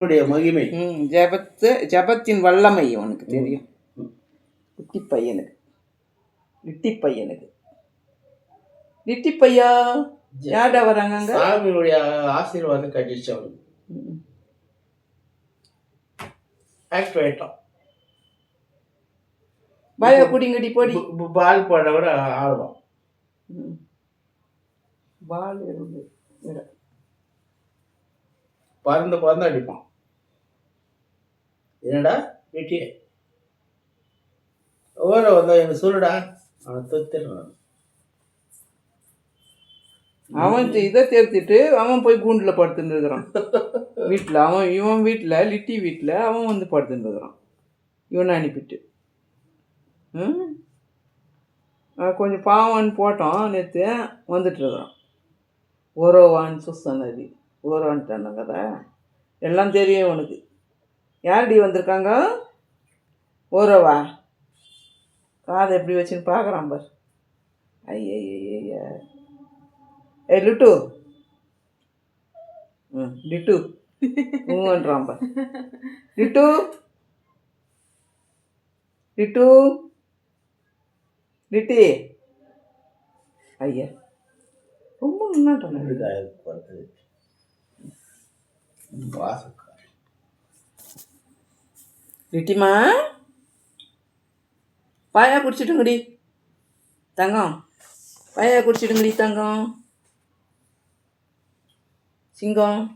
மகிமை. ஜபத்து ஜபத்தின் வல்லமை அவனுக்கு தெரியும். குட்டி பையனுக்கு. லிட்டி பையனுக்கு. லிட்டி பையா யார்டா வராங்க சாமியுடைய ஆசீர்வாதம் கட்டிச்சு அவனுக்கு. ம். ஆக்டிவ் ஆயிட்டான் பாயா குடிங்கடி போடி. பால் போட விட ஆடுவான். பால். பறந்து பறந்து அடிப்பான். என்னடா? வெட்டி ஓர வந்தா எனக்கு சொல்லுடா? அவன் தொத்திடுறான். அவன் இதை தேர்த்திட்டு அவன் போய் கூண்டில் படுத்துட்டு இருக்கிறான். வீட்டில் அவன் இவன் வீட்டில் லிட்டி வீட்டில் அவன் வந்து படுத்துட்டு இருக்கிறான். இவனை அனுப்பிட்டு. ம்? கொஞ்சம் பாவம்னு போட்டோம் நேற்று வந்துட்டு இருக்கிறான். ஓரோவான்னு சுஸ்தனதி ஓரோன்ட்டான கதை எல்லாம் தெரியும் உனக்கு. யார்டி வந்திருக்காங்க? ஓரோவா? காதை எப்படி வச்சுன்னு பார்க்குறான் பார். ஐய ஏய் லிட்டு. ம் லிட்டு. ஊன்றான் பார். லிட்டு. லிட்டு. லிட்டி. ஐயா. ரொம்ப முன்னாட்டம் இதுக்காக பிறந்தது. வாசக்கார பாயா குடிச்சிட்டுங்கடி. தங்கம். பாயா குடிச்சிடுங்கடி தங்கம். சிங்கம்.